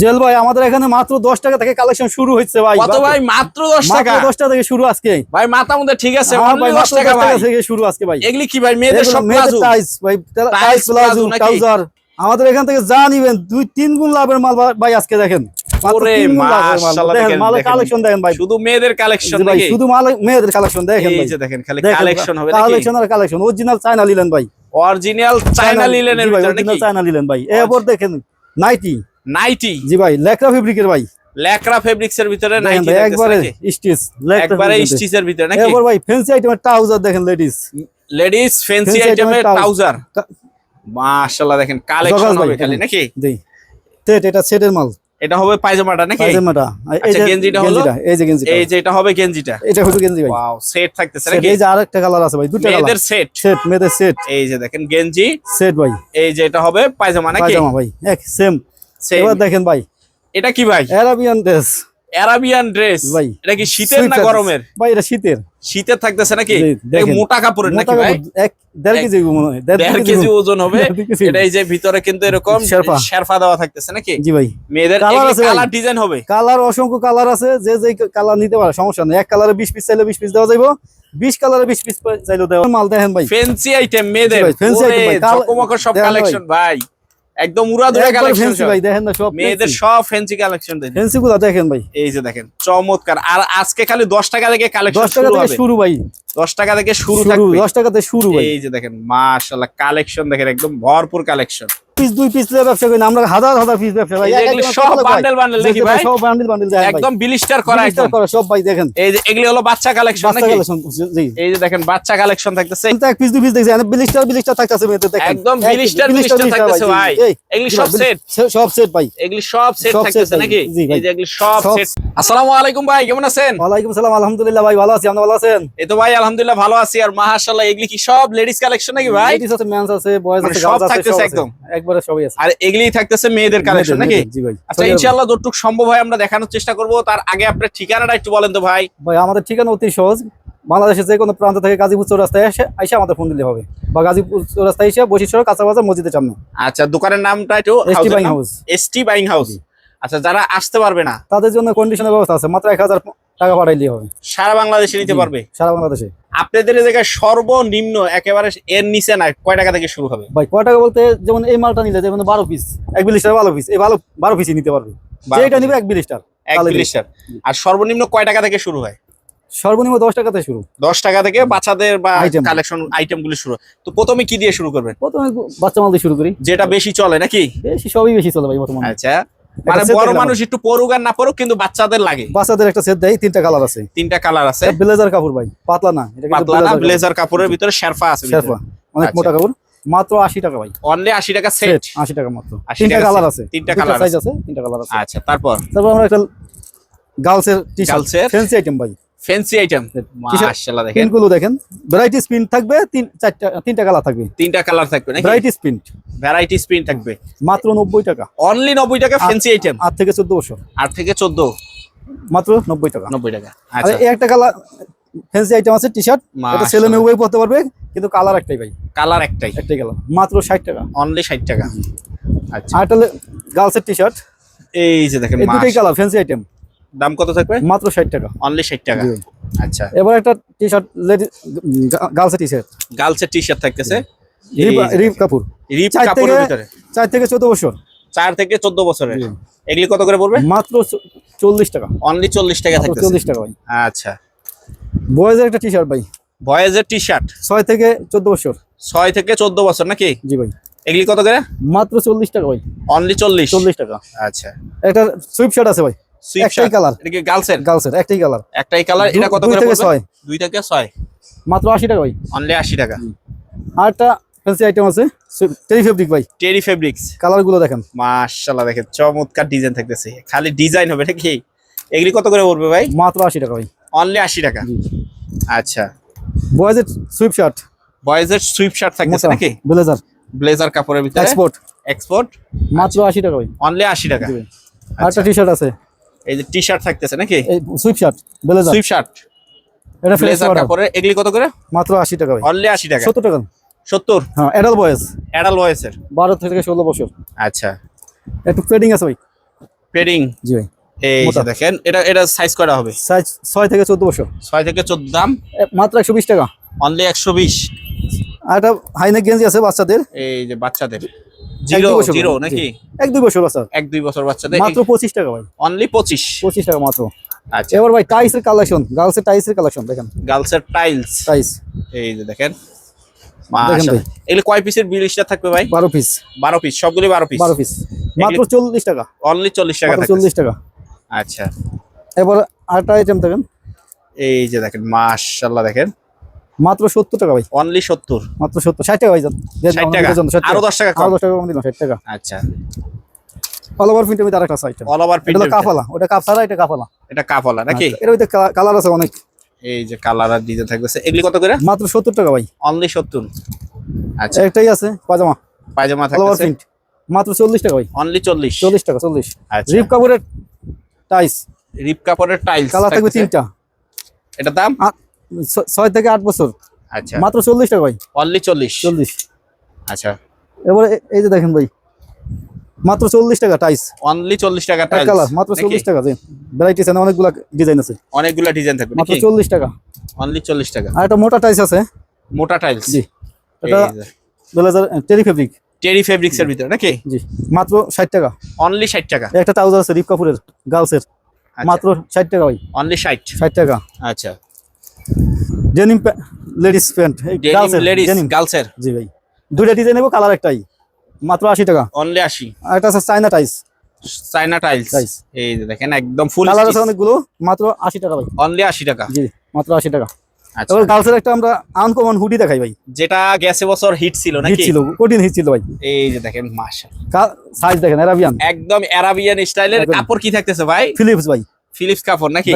Jail ভাই আমাদের এখানে মাত্র দশ টাকা থেকে কালেকশন শুরু হচ্ছে ভাই। কত ভাই? মাত্র দশ টাকা? দশ টাকা থেকে শুরু আজকে। ভাই মাথা মধ্যে ঠিক আছে হ্যাঁ দশ টাকা থেকে শুরু আজকে ভাই। এগুলি কি ভাই মেয়েদের সব মেয়েদের টাইস ভাই tights, tights palazzo palazzo trouser আমাদের এখান থেকে যা নিবেন দুই তিন গুণ লাভের মাল ভাই আজকে দেখেন। কালেকশন দেখেন ভাই। শুধু মেয়েদের কালেকশন ভাই শুধু মাল মেয়েদের কালেকশন দেখেন এই ভাই। যে দেখেন খালি কালেকশন হবে কালেকশন আর কালেকশন অরিজিনাল চায়না লিলেন ভাই। অরিজিনাল চায়না চায়না লিলেন ভাই এরপর দেখেন নাইটি নাইটি। জি ভাই লেকরা ফেব্রিকের ভাই। ল্যাকরা ফেব্রিক্স এর ভিতরে নাইটি একবারে স্টিচ একবারে স্টিচের ভিতরে নাকি? এরপর ভাই ফ্যান্সি আইটেমের ট্রাউজার দেখেন লেডিস লেডিস ফ্যান্সি আইটেমের ট্রাউজার মাশাআল্লাহ দেখেন কালেকশন হবে খালি নাকি? দেই সেট এটা সেটের মাল। এটা হবে পায়জামাটা নাকি? পায়জামাটা। এই আচ্ছা, যে গেঞ্জিটা হলো? এই যে গেঞ্জিটা। এই যে এটা হবে গেঞ্জিটা। এটা হলো গেঞ্জি ভাই। ওয়াও সেট থাকতেছে নাকি? এই যে আরেকটা কালার আছে ভাই দুটো কালার মেয়েদের সেট সেট মেয়েদের সেট এই যে দেখেন গেঞ্জি। সেট ভাই। এই যে এটা হবে পায়জামা নাকি? পায়জামা ভাই এক সেম। এবার দেখেন ভাই। এটা কি ভাই? অ্যারাবিয়ান ড্রেস অ্যারাবিয়ান ড্রেস ভাই। এটা কি শীতের না গরমের? ভাই এটা শীতের। শীতের থাকতেছে নাকি। মোটা কাপড়ের নাকি ভাই? এক দেড় কেজি মনে হয় দেড় কেজি ওজন হবে। এটা এই যে ভিতরে কিন্তু এরকম শেরফা দেওয়া থাকতেছে নাকি? জি ভাই। মেয়েদের কালার ডিজাইন হবে। কালার অসংখ্য কালার আছে। যে যে কালার নিতে পারে সমস্যা নেই। এক কালারে বিশ পিস চাইলে বিশ পিস দেওয়া যাইব। বিশ কালারে বিশ পিস চাইলে দেওয়া মাল দেখেন ভাই। ফ্যান্সি আইটেম মেয়েদের। ওরে, item ভাই। সব কালেকশন ভাই। একদম একবার কালেকশন ভাই দেখেন না সব মেয়েদের সব ফ্যান্সি কালেকশন দেখেন। ফ্যান্সি গুলো দেখেন ভাই? এই যে দেখেন চমৎকার। আর আজকে খালি দশ টাকা থেকে কালেকশন দশ টাকা শুরু থেকে শুরু ভাই। দশ টাকা থেকে শুরু থাকবে। 10 টাকা থেকে শুরু ভাই। এই যে দেখেন মাশাআল্লাহ কালেকশন দেখেন একদম ভরপুর কালেকশন পিস দুই পিস ব্যবসা করি আমরা হাজার হাজার পিস ব্যবসা ভাই? সব ভাই? বান্ডিল বান্ডিল একদম বিলিস্টার করা একদম। করা সব ভাই দেখেন। এই যে এগুলি হলো বাচ্চা কালেকশন বাচ্চা কালেকশন জি এই যে দেখেন বাচ্চা কালেকশন থাকতেছে। এক পিস দুই পিস দেখছেন বিলিস্টার বিলিস্টার থাকতেছে দেখেন। একদম বিলিস্টার বিলিস্টার থাকতেছে ভাই এগুলি সব সেট সব সেট ভাই। এগুলি সব সেট থাকতেছে নাকি? এই যে এগুলি সব সেট আসসালামু আলাইকুম ভাই কেমন আছেন? ওয়ালাইকুম সালাম আলহামদুলিল্লাহ ভাই ভালো আছি। আপনি ভালো আছেন? এই তো ভাই আলহামদুলিল্লাহ ভালো আছি। আর মাশাআল্লাহ এগুলি কি সব লেডিস কালেকশন নাকি ভাই? লেডিস আছে মেন্স আছে বয়েজ মানে আছে সব গার্লস আছে থাকতেছে সব। একদম। একবারে সবই আছে। আর এগুলি থাকতেছে মেয়েদের কালেকশন নাকি? জি ভাই। আচ্ছা ইনশাআল্লাহ যতটুকু সম্ভব হয় আমরা দেখানোর চেষ্টা করব। তার আগে আপনার ঠিকানাটা একটু বলেন তো ভাই। ভাই আমাদের ঠিকানা অতি সহজ। বাংলাদেশের যে কোনো প্রান্ত থেকে গাজীপুর চৌরাস্তায় এসে এসে আমাদের ফোন দিলে হবে। বা গাজীপুর চৌরাস্তায় এসে বসিরসর কাঁচা বাজার মসজিদের সামনে। আচ্ছা দোকানের নামটা একটু ST buying house. ST buying house. আচ্ছা যারা আসতে পারবে না। তাদের জন্য কন্ডিশনের ব্যবস্থা আছে। মাত্র এক হাজার টাকা পাঠাইলেই হবে। সারা বাংলাদেশে নিতে পারবে? সারা বাংলাদেশে। আপনাদের জায়গায় সর্বনিম্ন একেবারে এর নিচে না কয় টাকা থেকে শুরু হবে? ভাই কয় টাকা বলতে যেমন এই মালটা নিলে যেমন বারো পিস এক বিলিস্টার বারো পিস এই ভালো বারো পিসই নিতে পারবে। যেটা। নিবে এক বিলিস্টার এক তাহলে লিটার আর সর্বনিম্ন কয় টাকা থেকে শুরু হয়? সর্বনিম্ন দশ টাকাতে শুরু। দশ টাকা থেকে বাচ্চাদের বা কালেকশন আইটেম গুলি শুরু। তো প্রথমে কি দিয়ে শুরু করবেন? প্রথমে বাচ্চা মাল দিয়ে শুরু করি। যেটা বেশি চলে নাকি? বেশি সবই বেশি চলে ভাই বর্তমানে। আচ্ছা। মানে বড় মানুষ একটু পড়ুক আর না পড়ুক কিন্তু বাচ্চাদের লাগে। বাচ্চাদের একটা সেট দেয় তিনটা কালার আছে। তিনটা কালার আছে। ব্লেজার কাপড় ভাই পাতলা না পাতলা না ব্লেজার কাপড়ের ভিতরে শেরফা আছে শেরফা অনেক আচ্ছা। মোটা কাপড় মাত্র আশি টাকা ভাই। অনলি আশি টাকা সেট সেট আশি টাকা মাত্র। 80 তিনটা কালার আছে। তিনটা কালার সাইজ আছে। তিনটা কালার আছে। আচ্ছা তারপর? তারপর আমরা একটা গার্লসের T shirt Girls fancy item ভাই। ফ্যান্সি আইটেম মাশাআল্লাহ দেখেন। প্রিন্টগুলো দেখেন। ভ্যারাইটি প্রিন্ট থাকবে তিন চারটা তিনটা কালার থাকবে। তিনটা কালার থাকবে নাকি? ভ্যারাইটি প্রিন্ট ভ্যারাইটি স্প্রিন থাকবে। মাত্র নব্বই টাকা। অনলি নব্বই টাকা ফ্যান্সি আইটেম আট থেকে চোদ্দ বছর। আট থেকে চোদ্দ। মাত্র নব্বই টাকা। নব্বই টাকা। আচ্ছা। এই একটা কালার ফ্যান্সি আইটেম আছে টি শার্ট এটা ছেলে মেয়ে উভয় পড়তে পারবে কিন্তু কালার একটাই ভাই। কালার একটাই। একটাই কালার মাত্র ষাট টাকা। অনলি ষাট টাকা। আচ্ছা আর একটা গার্লসের টি শার্ট এই যে দেখেন এই দুটোই কালার ফ্যান্সি আইটেম দাম কত থাকবে? মাত্র ষাট টাকা। অনলি ষাট টাকা। আচ্ছা। এবার একটা টি শার্ট লেডি গার্লসের টি শার্ট গার্লসের টি শার্ট থাকতেছে। রিপ কাপুর। রিপ থেকে- ভিতরে। চার থেকে চোদ্দ বছর। চার থেকে চোদ্দ বছরের। এগুলি কত করে পড়বে? মাত্র চল্লিশ টাকা। অনলি চল্লিশ টাকা থাকতেছে। চল্লিশ টাকা ভাই। আচ্ছা। বয়েজের একটা টি শার্ট ভাই। বয়েজের টি শার্ট ছয় থেকে চোদ্দ বছর। ছয় থেকে চোদ্দ বছর নাকি? জি ভাই। এগুলি কত করে? মাত্র চল্লিশ টাকা ভাই। অনলি চল্লিশ। চল্লিশ টাকা। আচ্ছা। একটা সুইপ শার্ট আছে ভাই। একটাই কালার এটা কি গার্লসের গার্লসের একটাই কালার একটাই কালার এটা কত করে পড়বে? ছয়। থেকে ছয়। মাত্র আশি টাকা ভাই। অনলি টাকা। আর একটা ফ্যান্সি আইটেম আছে টেরি ফেব্রিক ভাই। টেরি ফেব্রিক্স কালারগুলো দেখেন। মাশাআল্লাহ দেখেন চমৎকার ডিজাইন থাকতেছে। খালি ডিজাইন হবে নাকি? এগুলি কত করে পড়বে ভাই? মাত্র আশি টাকা ভাই। অনলি আশি টাকা। জি। আচ্ছা। বয়েজের সুইপ শার্ট বয়েজের সুইপ শার্ট থাকতেছে নাকি? ব্লেজার ব্লেজার কাপড়ের ভিতরে? এক্সপোর্ট এক্সপোর্ট মাত্র আশি টাকা ভাই। অনলি আশি টাকা। একটা টি শার্ট আছে। এই যে টি শার্ট থাকতেছে নাকি? এই sweatshirt blazer sweatshirt এটা ব্লেজার কাপড়ের। এগুলি কত করে? মাত্র আশি টাকা ভাই। অনলি আশি টাকা। সত্তর টাকা। সত্তর? হ্যাঁ অ্যাডাল বয়েজ অ্যাডাল বয়েসের বারো থেকে ষোলো বছর। আচ্ছা। একটু ফেডিং আছে ভাই। পেডিং জি ভাই। এই যে দেখেন এটা এটা সাইজ করা হবে? সাইজ ছয় থেকে চোদ্দ বছর। ছয় থেকে চোদ্দ দাম? মাত্র একশো বিশ টাকা। অনলি একশো বিশ। আর একটা হাইনেক গেঞ্জি আছে বাচ্চাদের এই যে বাচ্চাদের। Zero zero. নাকি? এক দুই বছর বাচ্চা। এক দুই বছর বাচ্চাদের মাত্র পঁচিশ টাকা ভাই। অনলি পঁচিশ। পঁচিশ টাকা মাত্র। আচ্ছা। এবার ভাই টাইসের কালেকশন গার্লসের টাইসের কালেকশন দেখেন। গার্লসের টাইলস টাইস এই যে দেখেন। মাশাআল্লাহ। এগুলো কয় পিসের বিলিশটা থাকবে ভাই? বারো পিস বারো পিস সবগুলি বারো পিস বারো পিস মাত্র চল্লিশ টাকা। অনলি চল্লিশ টাকা মাত্র থাকবে চল্লিশ টাকা। আচ্ছা। এবার আরেকটা আইটেম দেখেন। এই যে দেখেন মাশাল্লাহ দেখেন। মাত্র সত্তর টাকা ভাই। অনলি সত্তর। মাত্র সত্তর ষাট টাকা ভাই ষাট টাকা? আরও দশ টাকা আরও দশ টাকা কম দিলাম ষাট টাকা। আচ্ছা। অল ওভার প্রিন্টের মধ্যে আরেকটা আইটেম অল ওভার এটা কাফালা ওটা কাফালা এটা কাফালা। এটা কাপলা নাকি? আচ্ছা, এর মধ্যে কালার আছে অনেক। এই যে কালার আর ডিজাইন থাকতেছে এগুলি কত করে? মাত্র সত্তর টাকা ভাই। অনলি সত্তর। আচ্ছা। একটাই আছে পাজামা। পায়জামা অল ওভার প্রিন্ট মাত্র চল্লিশ টাকা ভাই। অনলি চল্লিশ। চল্লিশ টাকা চল্লিশ। আচ্ছা। রিপ কাপড়ের টাইস রিপ কাপড়ের টাইলস কালার থাকবে তিনটা। এটা দাম? ছয় থেকে আট বছর। আচ্ছা। মাত্র চল্লিশ টাকা ভাই। অনলি চল্লিশ? চল্লিশ। আচ্ছা। এবারে এই যে দেখেন ভাই মাত্র চল্লিশ টাকা টাইস অনলি চল্লিশ টাকা এক টাইলস কালার মাত্র চল্লিশ টাকা ভ্যারাইটিস আছে অনেকগুলা ডিজাইন আছে। অনেকগুলো ডিজাইন থাকবে মাত্র চল্লিশ টাকা। অনলি চল্লিশ টাকা। আর একটা মোটা টাইস আছে। মোটা টাইলস জি। এটা blazer terry fabric terry fabrics এর ভিতরে নাকি? জি। মাত্র ষাট টাকা। অনলি ষাট টাকা। একটা ট্রাউজার আছে রিপ কাপুরের গার্লসের মাত্র ষাট টাকা ভাই। অনলি ষাট। ষাট টাকা। আচ্ছা। ডেনিম লেডিস প্যান্ট লেডিস গার্লসের জি ভাই। দুইটা ডিজাইন নেব কালার একটাই মাত্র আশি টাকা। অনলি আশি। আর একটা আছে চাইনা টাইস চাইনা টাইলস Tiles। এই দেখেন একদম ফুল কালার আছে অনেকগুলো মাত্র আশি টাকা ভাই। অনলি আশি টাকা। জি মাত্র আশি টাকা। আচ্ছা। এবার গার্লসের একটা আমরা আনকমন হুডি দেখাই ভাই। যেটা গেছে বছর হিট ছিল হিট ছিল কঠিন হিট ছিল ভাই। এই যে দেখেন সাইজ দেখেন এরাবিয়ান একদম স্টাইলের কাপড় কি থাকতেছে ভাই? ফিলিপস ভাই। ফিলিপস কাপড় নাকি?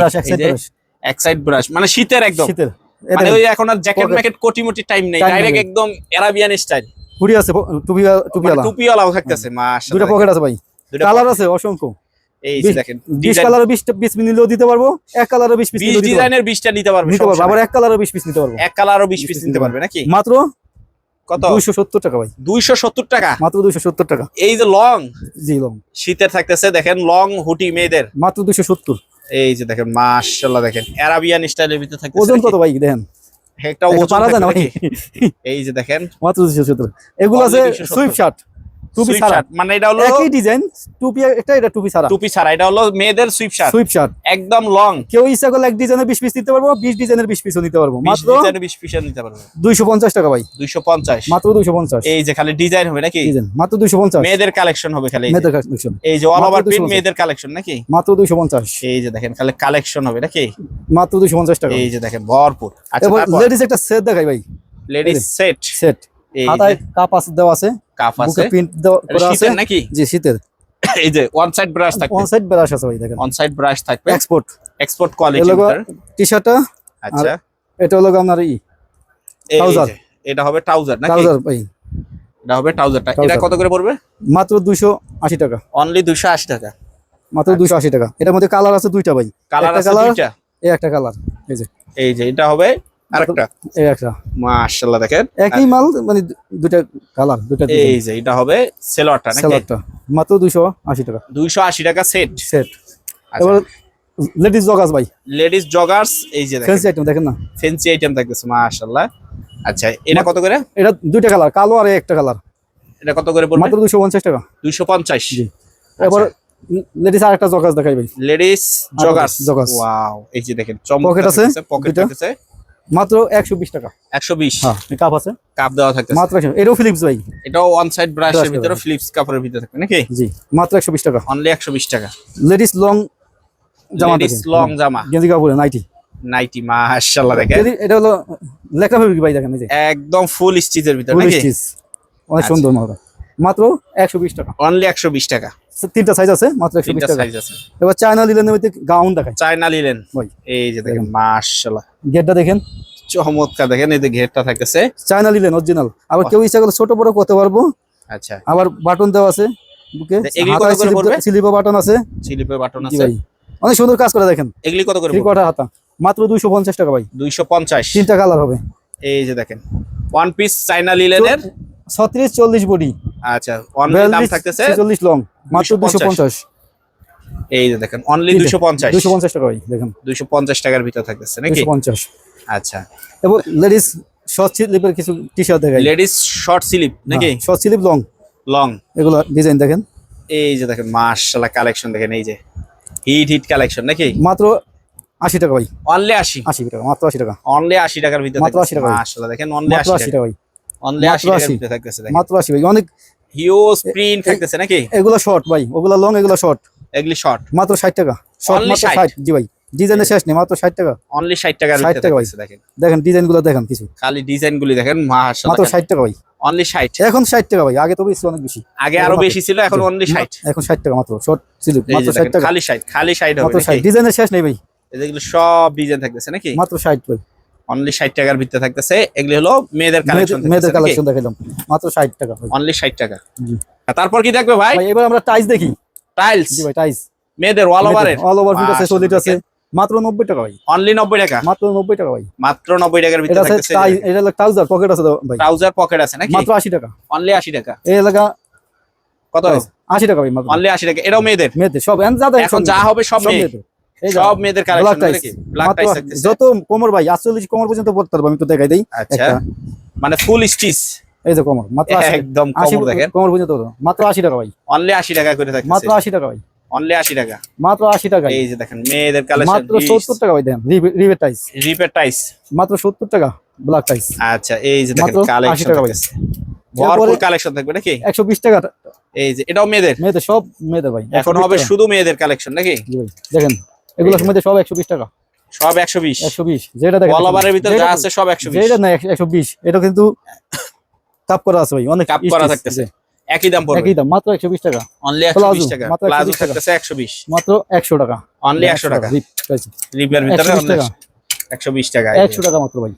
এক সাইড ব্রাশ মানে শীতের একদম। শীতের। মানে ওই এখন আর জ্যাকেট ম্যাকেট কোটি মোটি টাইম নেই ডাইরেক্ট একদম অ্যারাবিয়ান স্টাইল হুডি আছে টুপি টুপিওয়ালা। টুপিওয়ালাও থাকতেছে মাশাআল্লাহ। দুটা পকেট আছে ভাই। কালার আছে অসংখ্য। এই পিস নিলেও দিতে পারব এক পিস ডিজাইনের বিশটা নিতে পারবে নিতে পারব আবার এক পিস নিতে পারব। এক পিস নিতে পারবে নাকি? মাত্র কত? দুইশো সত্তর টাকা ভাই। দুইশো সত্তর টাকা? মাত্র দুইশো সত্তর টাকা। এই যে লং জি লং শীতের থাকতেছে দেখেন লং হুটি মেয়েদের। মাত্র দুইশো সত্তর। এই যে দেখেন মাশাআল্লাহ দেখেন আরাবিয়ান স্টাইলের ভিতরে থাকে ওজন কত ভাই দেখেন? একটা একটা ওজন পারা যায় না ভাই। এই যে দেখেন। মাত্র দুইশো সত্তর। এগুলো আছে 270 সুইপ শার্ট। টুপি ছাড়া মানে এটা হলো একই ডিজাইন টুপি একটা এটা টুপি ছাড়া টুপি ছাড়া এটা হলো মেয়েদের সুইপ শার্ট সুইপ শার্ট একদম লং কেউ ইচ্ছা করলে এক ডিজাইনের বিশ পিস নিতে পারব বিশ ডিজাইনের বিশ পিসও নিতে পারব। মাত্র ডিজাইনের বিশ পিস নিতে পারবে। দুইশো পঞ্চাশ টাকা ভাই। দুইশো পঞ্চাশ। মাত্র দুইশো পঞ্চাশ। এই যে খালি ডিজাইন হবে নাকি? ডিজাইন মাত্র দুইশো পঞ্চাশ। মেয়েদের কালেকশন হবে খালি। মেয়েদের কালেকশন এই যে অল ওভার প্রিন্ট মেয়েদের কালেকশন নাকি? মাত্র দুইশো পঞ্চাশ। এই যে দেখেন খালি কালেকশন হবে নাকি? মাত্র দুইশো পঞ্চাশ টাকা। এই যে দেখেন ভরপুর। আচ্ছা লেডিস একটা সেট দেখাই ভাই। লেডিস সেট সেট হাতায় কাপ আছে দেওয়া আছে। কাপ আছে। প্রিন্ট দেওয়া আছে। নাকি? জি শীতের। এই যে ওয়ান সাইড ব্রাশ থাকবে। ওয়ান সাইড ব্রাশ আছে ভাই দেখেন। অন সাইড ব্রাশ থাকবে। এক্সপোর্ট এক্সপোর্ট কোয়ালিটি টি শার্টটা আচ্ছা। এটা হলো আপনার ই। যে, এটা হবে ট্রাউজার নাকি? ট্রাউজার ভাই। এটা হবে ট্রাউজারটা এটা কত করে পড়বে? মাত্র দুইশো আশি টাকা। অনলি 280 টাকা। মাত্র দুইশো আশি টাকা। এটার মধ্যে কালার আছে দুইটা ভাই। কালার আছে দুইটা? এই একটা কালার এই যে। এই যে এটা হবে আরেকটা? এই একটা। মাশাআল্লাহ দেখেন। একই মাল মানে দু- কালার দুইটা এই যে এটা হবে সেলোয়ারটা নাকি? সেলারটা মাত্র দুইশো আশি টাকা। 280 টাকা সেট সেট এবার লেডিস জগাস ভাই। লেডিস জগার্স এই যে দেখেন। ফ্যান্সি আইটেম দেখেন না? ফেন্সি আইটেম থাকতেছে মাশাআল্লাহ। আচ্ছা এটা কত করে? এটা দুইটা কালার কালো আর একটা কালার এটা কত করে পড়বে? মাত্র দুইশো পঞ্চাশ টাকা। 250 জি। এবার লেডিস আর একটা জগাস দেখাই ভাই। Ladies joggers joggers। ওয়াও এই যে দেখেন Pocket আছে, পকেট। মাত্র একশো বিশ টাকা। 120 হ্যাঁ কাপ আছে। কাপ দেওয়া থাকতেছে। মাত্র একশো এটাও ফিলিপস ভাই। এটাও ওয়ান সাইড ব্রাশের ভিতরে ফিলিপস কাপড়ের ভিতরে থাকবে নাকি? জি মাত্র একশো বিশ টাকা। অনলি 120 টাকা। লেডিস লং জামা লেডিস লং জামা। গেঞ্জি কাপড়ে নাইটি নাইটি মাশাআল্লাহ দেখেন। এটা হলো লেখা ফেব্রিক ভাই দেখেন এই যে। একদম ফুল স্টিচের ভিতরে নাকি? স্টিচ অনেক আচ্ছা। সুন্দর মালটা মাত্র একশো বিশ টাকা। অনলি 120 টাকা। তিনটা সাইজ আছে মাত্র একশো বিশ টাকা। সাইজ আছে। এবার চায়না লিলেনের মধ্যে গাউন দেখায় চায়না লিলেন এই যে দেখেন মাশাআল্লাহ। গেটটা দেখেন। চমৎকার দেখেন এই যে ঘেরটা থাকতেছে। চায়না লিলেন অরিজিনাল আবার কেউ ইচ্ছা করলে ছোট বড় করতে পারব। আচ্ছা। আবার বাটন দেওয়া আছে বুকে? স্লিপও বাটন আছে। স্লিপে বাটন আছে। অনেক সুন্দর কাজ করে দেখেন। এগুলি কত করে কোয়ার্টার হাতা। মাত্র দুইশো পঞ্চাশ টাকা ভাই। 250 তিনটা কালার হবে। এই যে দেখেন ওয়ান পিস চায়না লিলেনের ছত্রিশ চল্লিশ বডি আচ্ছা অনলি দাম থাকতেছে ছেচল্লিশ লং মাত্র 250 পঞ্চাশ। এই যে দেখেন অনলি তিনটে। দুশো পঞ্চাশ। দুশো পঞ্চাশ টাকা ভাই দেখেন। দুশো পঞ্চাশ টাকার ভিতর থাকতেছে নাকি? দুশো পঞ্চাশ। আচ্ছা। এবং লেডিস শর্ট স্লিপের কিছু টি শার্ট দেখাই লেডিস শর্ট স্লিপ নাকি? শর্ট স্লিপ লং লং এগুলো ডিজাইন দেখেন। এই যে দেখেন মাশাআল্লাহ কালেকশন দেখেন এই যে। হিট হিট কালেকশন নাকি? মাত্র আশি টাকা ভাই। অনলি আশি? আশি টাকা মাত্র আশি টাকা। অনলি আশি টাকার ভিতরে মাত্র 80 টাকা। মাশাআল্লাহ দেখেন অনলি আশি আশি টাকা। ভাই। অনলি আশি টাকার 80 ভিতরে থাকতেছে দেখেন। মাত্র আশি ভাই। অনেক হিউজ প্রিন্ট থাকতেছে নাকি? এগুলো শর্ট ভাই। ওগুলো লং এগুলো শর্ট এগুলি শর্ট মাত্র ষাট টাকা। শর্ট মাত্র 60 জি ভাই। ডিজাইনের শেষ নেই মাত্র ষাট টাকা। অনলি ষাট টাকার 60 টাকা ভাই। দেখেন। দেখেন ডিজাইনগুলো দেখেন কিছু। খালি ডিজাইন গুলি দেখেন মাত্র মাশাআল্লাহ ষাট টাকা ভাই। অনলি ষাট। এখন ষাট টাকা ভাই। আগে তো বেশি অনেক বেশি। আগে আরও বেশি ছিল এখন অনলি ষাট। এখন ষাট টাকা মাত্র শর্ট ছিল মাত্র যে ষাট দেখেন, টাকা। খালি ষাট খালি ষাট হবে মাত্র ষাট। নাকি? ডিজাইনের শেষ নেই ভাই। এই যেগুলো সব ডিজাইন থাকতেছে নাকি? মাত্র ষাট ভাই। অনলি ষাট টাকার ভিতরে থাকতেছে। এগুলি হলো মেয়েদের মেয়েদের- কালেকশন মেয়েদের কালেকশন দেখালাম মাত্র ষাট টাকা। ভাই অনলি ষাট টাকা। জি। তারপর কি দেখবে ভাই? এবার আমরা টাইস দেখি। টাইলস জি ভাই টাইস মেয়েদের অল ওভারের অল ওভার ফিট আছে সলিড আছে। মাত্র নব্বই টাকা ভাই। অনলি নব্বই টাকা। মাত্র নব্বই টাকা ভাই। মাত্র নব্বই টাকার এটা ভিতরে থাকতেছে। এটা হলো ট্রাউজার পকেট আছে ভাই। ট্রাউজার পকেট আছে নাকি? মাত্র আশি টাকা। অনলি আশি টাকা। এই এলাকা কত? আশি টাকা ভাই মাত্র। অনলি আশি টাকা। এটাও মেয়েদের। মেয়েদের সব এখন যা হবে সব মেয়ে সব মেয়েদের কালেকশন নাকি? ব্ল্যাক টাইস যত কোমর ভাই আটচল্লিশ কোমর পর্যন্ত পড়তে পারব আমি একটু দেখাই দিই। আচ্ছা। মানে ফুল স্টিচ এই যে কোমর মাত্র একদম আশি দেখেন। কোমর পর্যন্ত মাত্র আশি টাকা ভাই। অনলি টাকা করে মাত্র থাকতেছে আশি টাকা ভাই। অনলি টাকা। মাত্র আশি টাকা এই যে দেখেন মেয়েদের কালেকশন মাত্র টাকা ভাই দেন রিভেট টাইস মাত্র সত্তর টাকা ব্ল্যাক টাইস আচ্ছা এই যে দেখেন মাত্র 80 কালেকশন টাকা ভাই। ভরপুর কালেকশন থাকবে নাকি? একশো বিশ টাকা। এই যে এটাও মেয়েদের? মেয়েদের সব মেয়েদের ভাই। এখন হবে শুধু মেয়েদের কালেকশন নাকি? দেখেন। এগুলো মধ্যে সব একশো বিশ টাকা। সব একশো বিশ। একশো বিশ। যেটা দেখেন ওভারের ভিতরে যা আছে সব একশো বিশ। যেটা না একশো বিশ। এটা কিন্তু কাপ করা আছে ভাই অনেক কাপ করা থাকতেছে। একই দাম পড়বে। একই দাম মাত্র একশো বিশ টাকা। অনলি একশো বিশ প্লাজো, টাকা। মাত্র প্লাজো 120। থাকতেছে একশো বিশ। মাত্র একশো টাকা। অনলি একশো টাকা। রিপ price। রিপের ভিতরে 120 টাকা। একশো বিশ টাকা। একশো টাকা মাত্র ভাই।